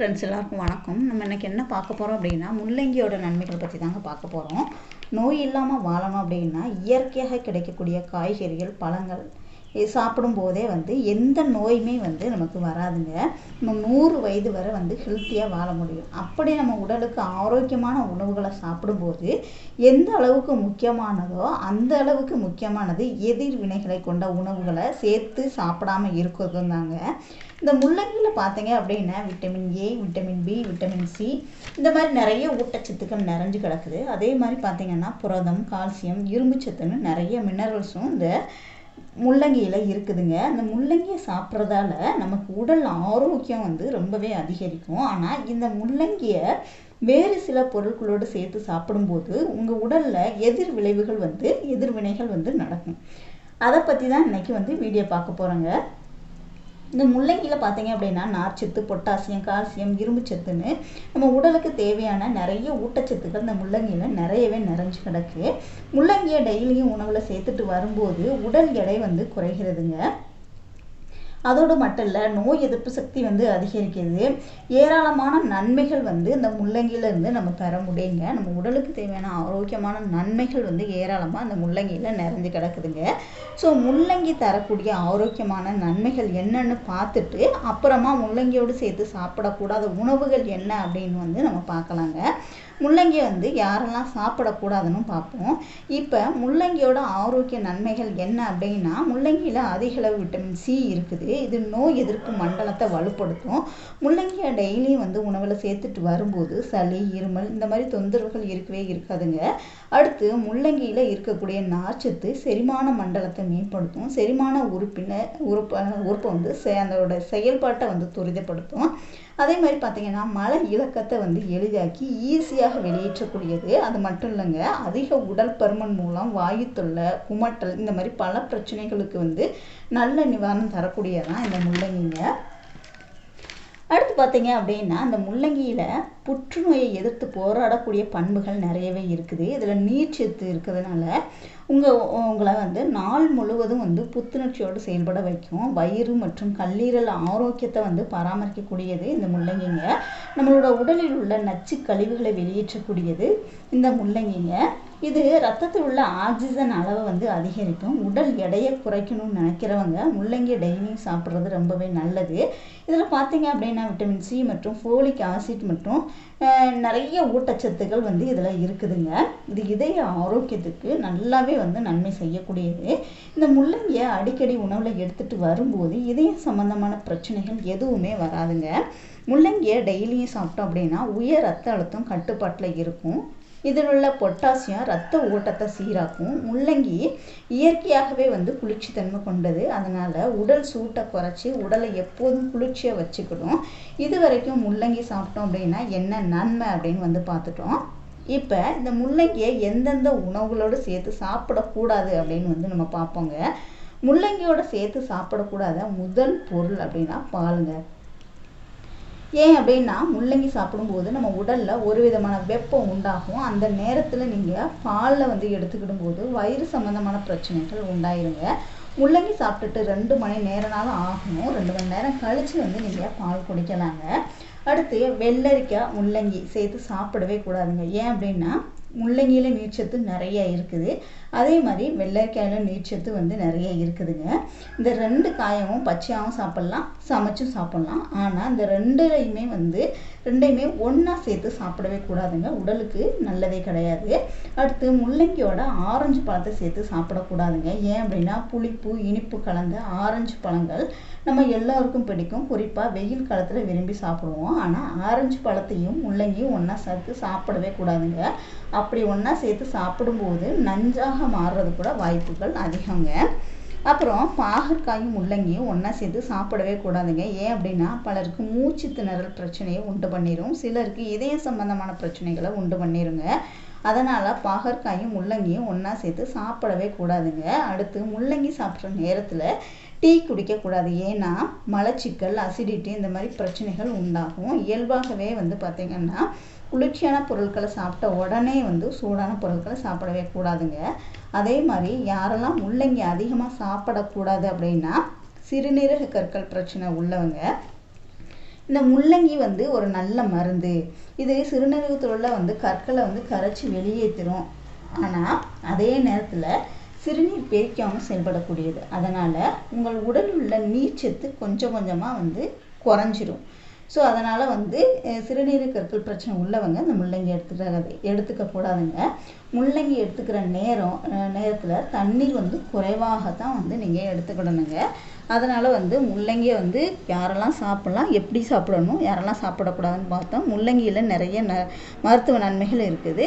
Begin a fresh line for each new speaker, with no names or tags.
Friends எல்லாருக்கும் வணக்கம். நம்ம இன்னைக்கு என்ன பார்க்க போகிறோம் அப்படின்னா முள்ளங்கியோட நன்மைகள் பற்றி தாங்க பார்க்க போகிறோம் நோய் இல்லாமல் வாழணும் அப்படின்னா இயற்கையாக கிடைக்கக்கூடிய காய்கறிகள் பழங்கள் இது சாப்பிடும் போதே வந்து எந்த நோயுமே வந்து நமக்கு வராதுங்க. நம்ம நூறு வயது வரை வந்து ஹெல்த்தியாக வாழ முடியும். அப்படி நம்ம உடலுக்கு ஆரோக்கியமான உணவுகளை சாப்பிடும்போது எந்த அளவுக்கு முக்கியமானதோ அந்த அளவுக்கு முக்கியமானது எதிர்வினைகளை கொண்ட உணவுகளை சேர்த்து சாப்பிடாம இருக்கிறதும் தாங்க. இந்த முள்ளங்கியில் பார்த்தீங்க அப்படின்னா vitamin A vitamin B vitamin C இந்த மாதிரி நிறைய ஊட்டச்சத்துக்கள் நிறைஞ்சு கிடக்குது. அதே மாதிரி பார்த்தீங்கன்னா புரதம் கால்சியம் இரும்புச்சத்துன்னு நிறைய மினரல்ஸும் இந்த முள்ளங்கியில் இருக்குதுங்க. அந்த முள்ளங்கியை சாப்பிட்றதால நமக்கு உடல் ஆரோக்கியம் வந்து ரொம்பவே அதிகரிக்கும். ஆனால் இந்த முள்ளங்கியை வேறு சில பொருட்களோடு சேர்த்து சாப்பிடும்போது உங்கள் உடலில் எதிர் விளைவுகள் வந்து எதிர்வினைகள் வந்து நடக்கும். அதை பற்றி தான் இன்னைக்கு வந்து வீடியோ பார்க்க போகிறோங்க இந்த முள்ளங்கியில் பார்த்தீங்க அப்படின்னா நார்ச்சத்து பொட்டாசியம் கால்சியம் இரும்புச்சத்துன்னு நம்ம உடலுக்கு தேவையான நிறைய ஊட்டச்சத்துக்கள் இந்த முள்ளங்கியில் நிறையவே நிறைஞ்சு கிடக்கு. முள்ளங்கியை டெய்லியும் உணவில் சேர்த்துட்டு வரும்போது உடல் எடை வந்து குறைகிறதுங்க. அதோடு மட்டும் இல்லை நோய் எதிர்ப்பு சக்தி வந்து அதிகரிக்கிறது. ஏராளமான நன்மைகள் வந்து இந்த முள்ளங்கியிலேருந்து நம்ம பெற முடியுங்க. நம்ம உடலுக்கு தேவையான ஆரோக்கியமான நன்மைகள் வந்து ஏராளமாக அந்த முள்ளங்கியில் நிறைஞ்சு கிடக்குதுங்க. ஸோ முள்ளங்கி தரக்கூடிய ஆரோக்கியமான நன்மைகள் என்னன்னு பார்த்துட்டு அப்புறமா முள்ளங்கியோடு சேர்த்து சாப்பிடக்கூடாத உணவுகள் என்ன அப்படின்னு வந்து நம்ம பார்க்கலாங்க. முள்ளங்கியை வந்து யாரெல்லாம் சாப்பிடக்கூடாதுன்னு பார்ப்போம். இப்போ முள்ளங்கியோட ஆரோக்கிய நன்மைகள் என்ன அப்படின்னா முள்ளங்கியில் அதிகளவு விட்டமின் சி இருக்குது. இது நோய் எதிர்ப்பு மண்டலத்தை வலுப்படுத்தும். முள்ளங்கியை டெய்லியும் வந்து உணவில் சேர்த்துட்டு வரும்போது சளி இருமல் இந்த மாதிரி தொந்தரவுகள் இருக்கவே இருக்காதுங்க. அடுத்து முள்ளங்கியில் இருக்கக்கூடிய நார்ச்சத்து செரிமான மண்டலத்தை மேம்படுத்தும். செரிமான உறுப்பினர் உறுப்ப உறுப்பை வந்து செ- அதோட செயல்பாட்டை வந்து துரிதப்படுத்தும். அதே மாதிரி பார்த்தீங்கன்னா மல இலக்கத்தை வந்து எளிதாக்கி ஈஸியாக வெளியேற்றக்கூடியது. அது மட்டும் இல்லைங்க அதிக உடல் பருமன் மூலம் வாயு தொல்லை குமட்டல் இந்த மாதிரி பல பிரச்சனைகளுக்கு வந்து நல்ல நிவாரணம் தரக்கூடியதான் இந்த முள்ளங்கிங்க. அடுத்து பார்த்தீங்க அப்படின்னா அந்த முள்ளங்கியில் புற்றுநோயை எதிர்த்து போராடக்கூடிய பண்புகள் நிறையவே இருக்குது. இதில் நீர்ச்சத்து இருக்கிறதுனால உங்கள் உங்களை வந்து நாள் முழுவதும் வந்து புத்துணர்ச்சியோடு செயல்பட வைக்கும். வயிறு மற்றும் கல்லீரல் ஆரோக்கியத்தை வந்து பராமரிக்கக்கூடியது இந்த முள்ளங்கிங்க. நம்மளோட உடலில் உள்ள நச்சு கழிவுகளை வெளியேற்றக்கூடியது இந்த முள்ளங்கிங்க. இது ரத்தத்தில் உள்ள ஆக்சிஜன் அளவை வந்து அதிகரிக்கும். உடல் எடையை குறைக்கணும்னு நினைக்கிறவங்க முள்ளங்கி டெய்லியும் சாப்பிட்றது ரொம்பவே நல்லது. இதில் பார்த்தீங்க அப்படின்னா விட்டமின் சி மற்றும் ஃபோலிக் ஆசிட் மற்றும் நிறைய ஊட்டச்சத்துக்கள் வந்து இதில் இருக்குதுங்க. இது இதய ஆரோக்கியத்துக்கு நல்லாவே வந்து நன்மை செய்யக்கூடியது. இந்த முள்ளங்கியை அடிக்கடி உணவில் எடுத்துகிட்டு வரும்போது இதயம் சம்பந்தமான பிரச்சனைகள் எதுவுமே வராதுங்க. முள்ளங்கியை டெய்லியும் சாப்பிட்டோம் அப்படின்னா உயர் ரத்த அழுத்தம் கட்டுப்பாட்டில் இருக்கும். இதில் உள்ள பொட்டாசியம் ரத்த ஓட்டத்தை சீராக்கும் முள்ளங்கி இயற்கையாகவே வந்து குளிர்ச்சித்தன்மை கொண்டது. அதனால் உடல் சூட்டை குறைச்சி உடலை எப்போதும் குளிர்ச்சியாக வச்சுக்கிடும் இது வரைக்கும் முள்ளங்கி சாப்பிட்டோம் அப்படின்னா என்ன நன்மை அப்படின்னு வந்து பார்த்துட்டோம். இப்போ இந்த முள்ளங்கியை எந்தெந்த உணவுகளோடு சேர்த்து சாப்பிடக்கூடாது அப்படின்னு வந்து நம்ம பார்ப்போங்க. முள்ளங்கியோட சேர்த்து சாப்பிடக்கூடாத முதல் பொருள் அப்படின்னா பாலுங்க. ஏன் அப்படின்னா முள்ளங்கி சாப்பிடும்போது நம்ம உடலில் ஒரு விதமான வெப்பம் உண்டாகும். அந்த நேரத்தில் நீங்கள் பாலில் வந்து எடுத்துக்கிடும் போது வயிறு சம்மந்தமான பிரச்சனைகள் உண்டாயிருங்க. முள்ளங்கி சாப்பிட்டுட்டு ரெண்டு மணி நேரம்னாலும் ஆகணும். ரெண்டு மணி நேரம் கழித்து வந்து நீங்கள் பால் குடிக்கலாங்க. அடுத்து வெள்ளரிக்காய் முள்ளங்கி சேர்த்து சாப்பிடவே கூடாதுங்க. ஏன் அப்படின்னா முள்ளங்கியில் நீர்ச்சத்து நிறைய இருக்குது. அதே மாதிரி வெள்ளரிக்காயில் நீர்ச்சத்து வந்து நிறைய இருக்குதுங்க. இந்த ரெண்டு காயமும் பச்சையாகவும் சாப்பிட்லாம் சமைச்சும் சாப்பிட்லாம். ஆனால் இந்த ரெண்டுலையுமே வந்து ரெண்டையுமே ஒன்றா சேர்த்து சாப்பிடவே கூடாதுங்க. உடலுக்கு நல்லதே கிடையாது. அடுத்து முள்ளங்கியோட ஆரஞ்சு பழத்தை சேர்த்து சாப்பிடக்கூடாதுங்க. ஏன் அப்படின்னா புளிப்பு இனிப்பு கலந்த ஆரஞ்சு பழங்கள் நம்ம எல்லாருக்கும் பிடிக்கும். குறிப்பாக வெயில் காலத்தில் விரும்பி சாப்பிடுவோம். ஆனால் ஆரஞ்சு பழத்தையும் முள்ளங்கியும் ஒன்றா சேர்த்து சாப்பிடவே கூடாதுங்க. அப்படி ஒன்றா சேர்த்து சாப்பிடும்போது நஞ்சாக மாறுறது கூட வாய்ப்புகள் அதிகங்க. அப்புறம் பாகற்காயும் முள்ளங்கியும் ஒன்றா சேர்த்து சாப்பிடவே கூடாதுங்க. ஏன் அப்படின்னா பலருக்கு மூச்சு திணறல் பிரச்சனையை உண்டு பண்ணிடும் சிலருக்கு இதய சம்பந்தமான பிரச்சனைகளை உண்டு பண்ணிருங்க. அதனால் பாகற்காயும் முள்ளங்கியும் ஒன்றா சேர்த்து சாப்பிடவே கூடாதுங்க. அடுத்து முள்ளங்கி சாப்பிட்ற நேரத்தில் டீ குடிக்கக்கூடாது. ஏன்னா மலச்சிக்கல் அசிடிட்டி இந்த மாதிரி பிரச்சனைகள் உண்டாகும். இயல்பாகவே வந்து பார்த்திங்கன்னா குளிர்ச்சியான பொருட்களை சாப்பிட்ட உடனே வந்து சூடான பொருட்களை சாப்பிடவே கூடாதுங்க. அதே மாதிரி யாரெல்லாம் முள்ளங்கி அதிகமாக சாப்பிடக்கூடாது அப்படின்னா சிறுநீரக கற்கள் பிரச்சனை உள்ளவங்க இந்த முள்ளங்கி வந்து ஒரு நல்ல மருந்து. இது சிறுநீரகத்தில் உள்ள வந்து கற்களை வந்து கரைச்சி வெளியேற்றிரும் ஆனால் அதே நேரத்தில் சிறுநீர் பெருக்காமல் செயல்படக்கூடியது. அதனால் உங்கள் உடலில் உள்ள நீர்ச்சத்து கொஞ்சம் கொஞ்சமாக வந்து குறைஞ்சிரும். ஸோ அதனால் வந்து சிறுநீர் கற்கள் பிரச்சனை உள்ளவங்க இந்த முள்ளங்கி எடுத்துக்கிறது எடுத்துக்க கூடாதுங்க. முள்ளங்கி எடுத்துக்கிற நேரம் நேரத்தில் தண்ணீர் வந்து குறைவாக தான் வந்து நீங்கள் எடுத்துக்கிடணுங்க. அதனால் வந்து முள்ளங்கியை வந்து யாரெல்லாம் சாப்பிட்லாம் எப்படி சாப்பிடணும் யாரெல்லாம் சாப்பிடக்கூடாதுன்னு பார்த்தோம் முள்ளங்கியில் நிறைய ந மருத்துவ நன்மைகள் இருக்குது.